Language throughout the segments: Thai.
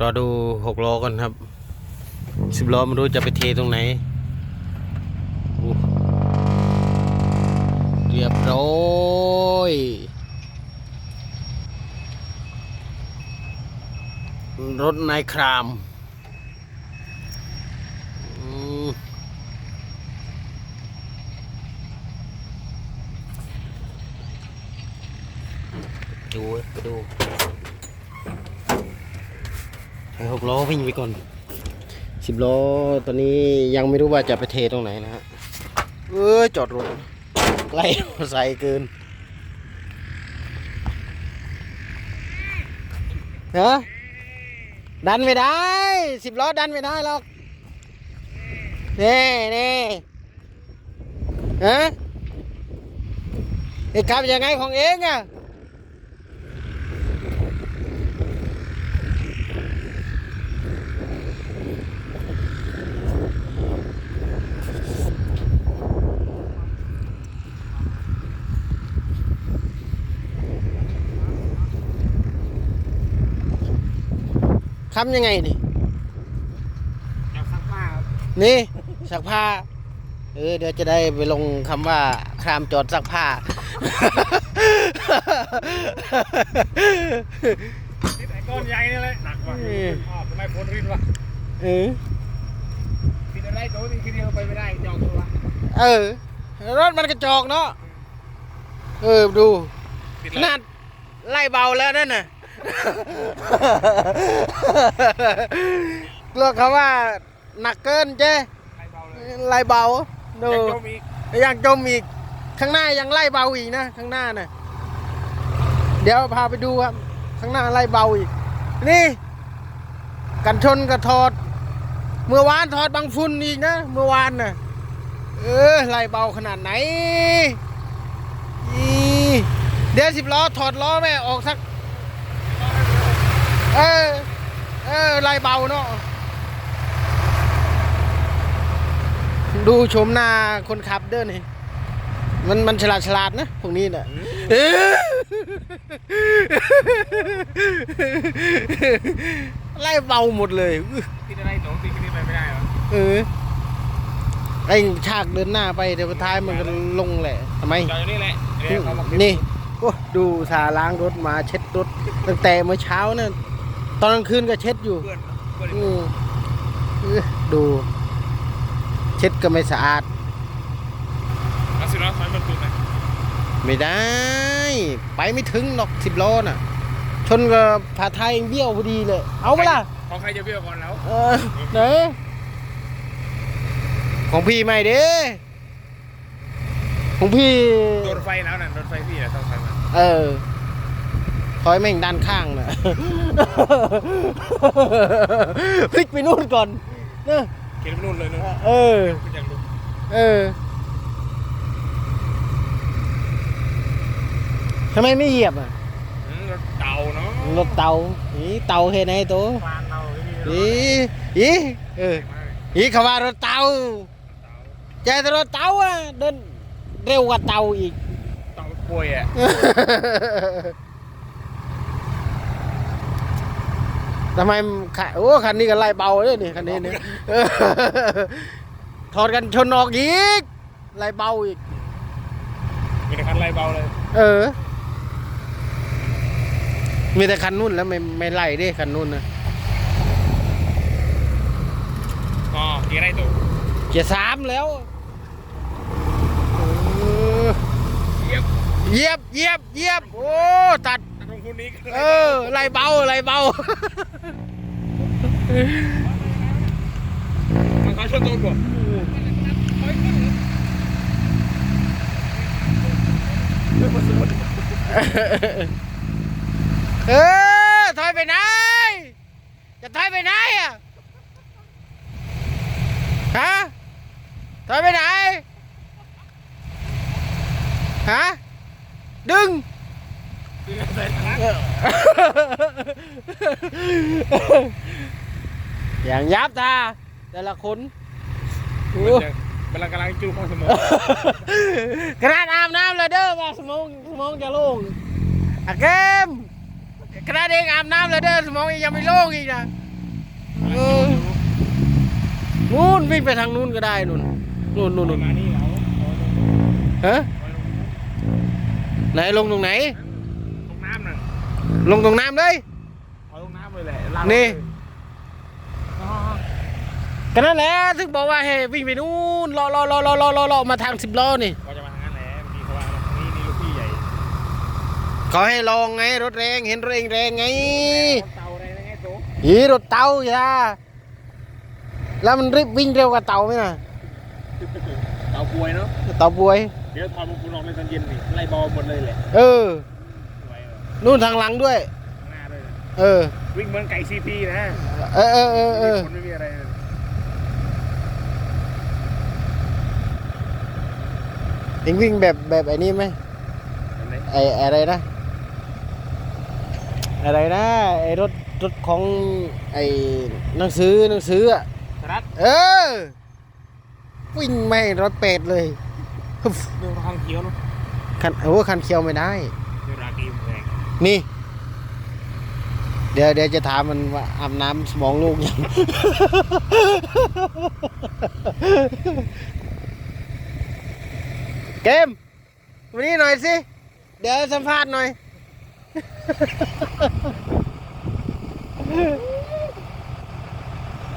รอดูหกล้อก่อนครับสิบล้อไม่รู้จะไปเทตรงไหนเรียบร้อยรถนายครามอืม ดูไปดูให้หกล้อวิ่งไปก่อนสิบล้อตอนนี้ยังไม่รู้ว่าจะไปเทตรงไหนนะฮะเออจอดรถใกล้มอเตอร์ไซค์เกินฮะดันไม่ได้สิบล้อดันไม่ได้หรอกเน่เน่ฮะเอ็ขับยังไงของเองอะ ทำยังไงนี่อยากซักผ้าครับนี่ซักผ้าเออเดี๋ยวจะได้ไปลงคำว่าครามจอดซักผ้า นี่แต่ก้อนใหญ่นี่เลยหนักว่ะเอออ๋อทำไมพ้นรินวะเออปิดอะไรตัวนี้ทีเดียวไปไม่ได้จองตัวเออ รถมันกระจอกเนาะเออดูปิดขเลยนาดไล่เบาแล้วนั่นน่ะ กลัวเขาว่าหนักเกินเจ้ไล่เบาเลยไล่เบาดูยังจมอีกยังจมอีกข้างหน้ายังไล่เบาอีกนะข้างหน้าน่ะเดี๋ยวพาไปดูครับ ข้างหน้าไล่เบาอีก นี่ กันชนกระถอด เมื่อวานถอดบางฝุ่นอีกนะเมื่อวานน่ะเออไล่เบาขนาดไหนอีเดี๋ยวสิบล้อถอดล้อแม่ออกสัก เออ เออไล่เบาเนาะ ดูชมหน้าคนขับเด้อนี่ มันมันฉลาดฉลาดนะพวกนี้น่ะเออไล่เบาหมดเลยอื้อปิดอะไรตัวปิดที่นี่ไปไม่ได้เหรอ เออไอ้ฉากเดินหน้าไปเดี๋ยวท้ายมันก็ลงแหละทำไมจอดอยู่นี่แหละเดี๋ยวเขามาเก็บนี่โอ้ดูสาล้างรถมาเช็ดรถตั้งแต่เมื่อเช้าเนี่ย ตอนกลางคืนก็เช็ดอยู่เพื่อนเพื่อนอืมเออดู เช็ดก็ไม่สะอาดเอาสิเนาะถอยมันตุนไหมไม่ได้ ไปไม่ถึงหรอกสิบล้อน่ะ ชนกับผาไทยเบี้ยวพอดีเลย เอาเปะล่ะของใครจะเบี้ยวก่อนแล้วเออไหนของพี่ไม่เด้ของพี่โดนไฟแล้วน่ะโดนไฟพี่น่ะต้องไฟมันเออ ถอยแม่งด้านข้างน่ะพลิกไปนู่นก่อนเนอะเข็นไปนู่นเลยนู่นเออคุณอยากดูเออทำไมไม่เหยียบอะอืมรถเต่าเนาะรถเตาอีเตาเห็นไหนตัวฟานเราไม่มีรถอีอีเอออีเขาว่ารถเตาใจแต่รถเตาอะเดินเร็วกว่าเตาอีกเต่าป่วยอะ ทำไมขาโอ้คันนี้ก็ไล่เบาเลยนี่คันนี้เนี่ยเออถอดกันชนออกอีกไล่เบาอีกมีแต่คันไล่เบาเลย เออ มีแต่คันนุ่นแล้วไม่ไม่ไล่ดิคันนุ่นนะอ๋อเกียร์ไรตัวเกียร์สามแล้วเออเยียบเหยียบเหยียบเหยียบโอ้ตัดตรง คุณนี้เออไล่เบาไล่เบามันเขาชนตัวก่อนเออถอยไปไหน จะถอยไปไหนอะฮะถอยไปไหนฮะดึง อย่างยับตาแต่ละคนโอ้มันกำลังจูบของสมองกระดานอาบน้ำเลยเด้อว่าสมองสมองจะโล่งอะเกมขนาดเองอาบน้ำแล้วเด้อสมองยังไม่โล่งอีกนะเออนู่นวิ่งไปทางนู้นก็ได้นู่นนู่นนู่นนู่นมานี่เราเอาลงฮะเอาลงไหนลงตรงไหนลงน้ำน่ะ ลงตรงน้ำเลยเอาลงน้ำเลยแหละลากนี่เลยอ๋อก็นั่นแหละถึงบอกว่าให้วิ่งไปนู่นรอรอรอรอรอรอรอมาทางสิบล้อนี่ก็จะมาทางนั้นแหละเมื่อกี้เขาว่านี่นี่ลูกพี่ใหญ่เขาให้ลองไงรถแรงเห็นรถเองแรงไงเตาอะไรนะไงโตอีรถเตาอย่าแล้วมันรีบวิ่งเร็วกว่าเตาไหมนะเตาป่วยเนาะเตาบวยเดี๋ยวทอนมงคุณออกในตอนเย็นนี่ไล่บอลหมดเลยแหละเออไว้เลย นู่นทางหลังด้วย ข้างหน้าด้วยนะเออ วิ่งเหมือนไก่ซีพีนะเออเออเออเออคนไม่มีอะไรเลยเองวิ่งแบบแบบไอ้นี่ไหมเห็นไหมไอ้ไอ้อะไรนะ อะไรนะไอ้รถรถของไอ้หนังสือหนังสืออะสรัดเออ วิ่งไม่ร้อยเป็ดเลยฮึ่มดูทางเขียวเนาะคันโอ้คันเคียวไม่ได้ ดูรากีมแพง นี่ เดี๋ยวเดี๋ยวจะถามมันว่าอาบน้ำสมองลูกยัง เกม วันนี้หน่อยสิ เดี๋ยวสัมภาษณ์หน่อย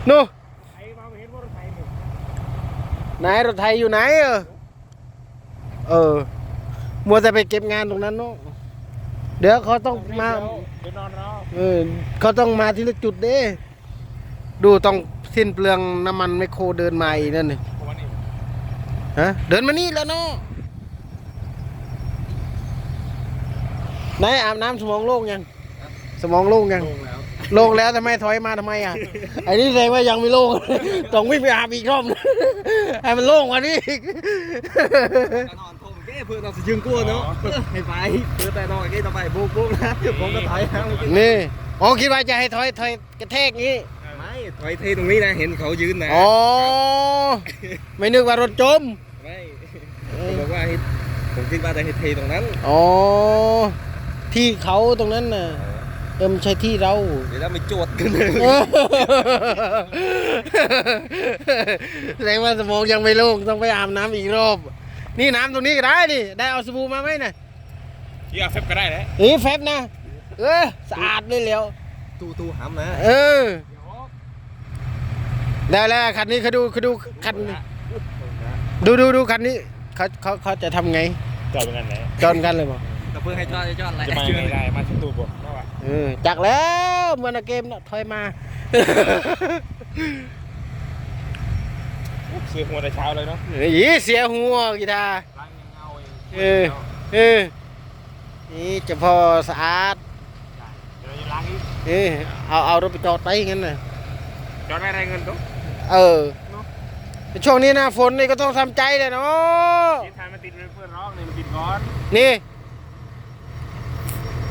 นู่นารถไหนรถไทยอยู่ไหนเออ เออ มัวแต่ไปเก็บงานตรงนั้นเนาะ เดี๋ยวเขาต้องมา เดี๋ยวนอนรอเออเขาต้องมาทีละจุดเด้ ดูต้องสิ้นเปลืองน้ำมันไมคโครเดินมาอีกนั่นนี่เพราะว่านี่ฮะ เดินมานี่แล้วเนาะไหนายอาบน้ำสมองโล่งยัง สมองโล่งยังลงแล้วโล่งแล้วทำไมถอยมาทำไมอะ ไอ้นี่แสดงว่ายังไม่โล่ง ต้องวิ่งไปอาบอีกรอบนึงให้มันโล่งกว่านี้อีกนอนผมแก้ เพื่อนเราจะยึงกลัวเนาะให้ไปเพื่อแต่นอนแก้ต่อไปบุกบุกนะผมก็ถอยนะเมื่อกี้นี่อ๋อคิดว่าจะให้ถอยถอยกระแทกงี้ไม่ถอยเทตรงนี้นะเห็นเขายืนนะอ๋อไม่นึกว่ารถจมไม่ผมบอกว่าให้ผมคิดว่าจะให้เทตรงนั้นอ๋อที่เขาตรงนั้นน่ะเออมันใช่ที่เราเดี๋ยวเราไปโจทย์กันเลยแสดงว่าสมองยังไม่โล่งต้องไปอาบน้ำอีกรอบ นี่น้ำตรงนี้ก็ได้ดิได้เอาสบู่มาไหมน่ะยี่เอาเฟบก็ได้แหละนี่แฟบนะ เออสะอาดเลยแล้วตูตูหำนะเออได้แล้วคันนี้เขาดูเขาดูคันนี้ดูดูดูคันนี้เขาเขาเขาจะทำไงจอดเป็นกันไหนจอนกันเลยมั้ก็เพื่อให้จอดจอดอะไรจะมายังไงได้มาที่ตู้บ่ได้ป่ะเออจักแล้วเหมือนเกมเนาะถอยมา ซื้อหัวแต่เช้าเลยเนาะอีเสียหัวกีตาร์ล้างเงาเองเออเออนี่เจะพอสะอาดเดี๋ยวจะล้างอีกเออเอาเอารถไปจอดไว้งั้นน่ะจอดไม่ได้เงินตุ๊กเออช่วงนี้หนะฝนนี่ก็ต้องทำใจเลยเนาะที่ทานมันติดเพื่อนร้องนี่มันติดก้อนนี่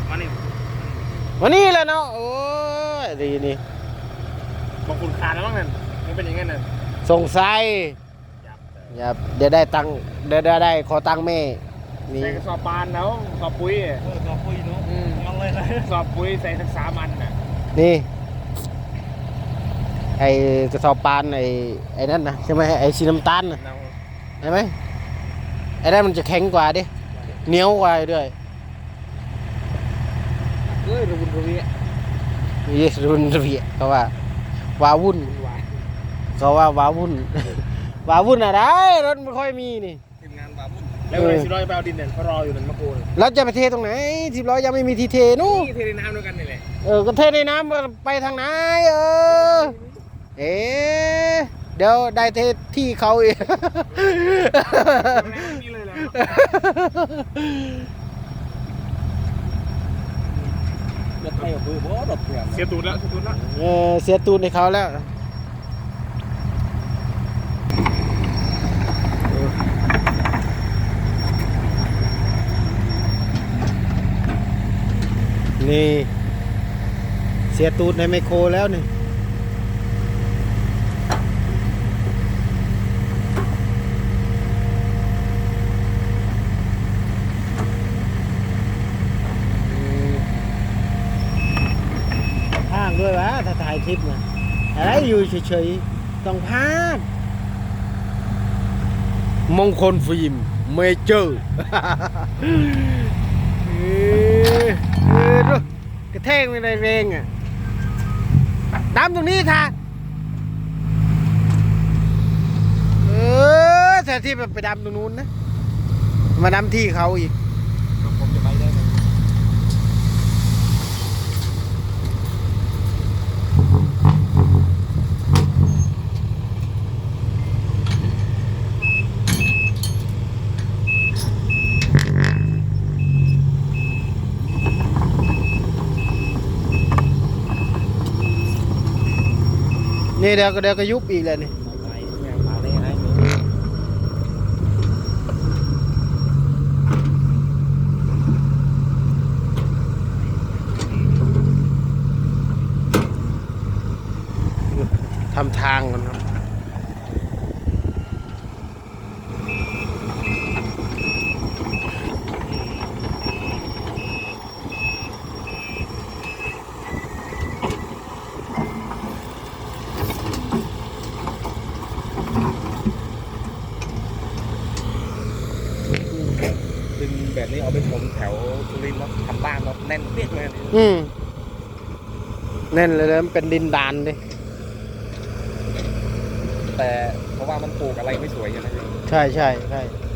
มานี่วันนี้แหละเนาะโอ้ยดีนี่บางคุณขาดแล้วมั้งนั่นมันเป็นอย่างงั้นน่ะ สงสัยอย่าเดี๋ยวได้ตังค์เดี๋ยวได้ได้ขอตังค์แม่นี่ใส่กระสอบปานแล้วสอบปุ๋ยอะเออก็คุยเนาะอืมยังเลยนะสอบปุ๋ยใส่สักสามอันน่ะนี่ไอ้กระสอบปานไอ้ไอ้นั่นนะใช่ไหมไอ้สีน้ำตาลนะเนาใช่ไหมไอ้นั่นมันจะแข็งกว่าดิเหนียวกว่าด้วยเอ้ยระบุนระเวียยี่รุนระเบียเขาว่า วาวุ่นหวาน เขาว่าวาวุ่น วาวุ่นอะไรรถไม่ค่อยมีนี่ ทีมงานบาบุญแล้ววันนี้สิร้อยไปเอาดินเนี่ยเขารออยู่นั่นมะโกนแล้วจะไปเทตรงไหนทีร้อยยังไม่มีทีเทนู่น นี่เทในน้ำด้วยกันนี่แหละเออก็เทในน้ำไปทางไหนเออ เอ๊ะเดี๋ยวได้เทที่เขาอีกนี่เลยแหละรถไทยกับมือบ่รถเพื่อนเสียตูดแล้วเสียตูดแล้ว เออเสียตูนให้เขาแล้ว นี่ เสียตูดในไมโครแล้วนี่ด้วยวะถ้าถ่ายคลิปนะอะไรอยู่เฉยๆ ต้องพาดมงคลฟิล์มเมเจอร์ งไม่ได้เรงอะดำตรงนี้ค่ะ เออแทนที่แบบไปดำตรงนู้นนะ มาดำที่เขาอีก ผมจะไปได้ไหม นี่เดี๋ยวก็เดี๋ยวก็ยุบอีกแล้วนี่ทำทางกันครับ แบบนี้เอาไปชมแถวสุรินทร์เนาะทำบ้านเนาะแน่นเปียกเลยอืมแน่นเลยนะมันเป็นดินดานดิแต่เพราะว่ามันปลูกอะไรไม่สวยใช่ไหมพี่ใช่ใช่ใช่ป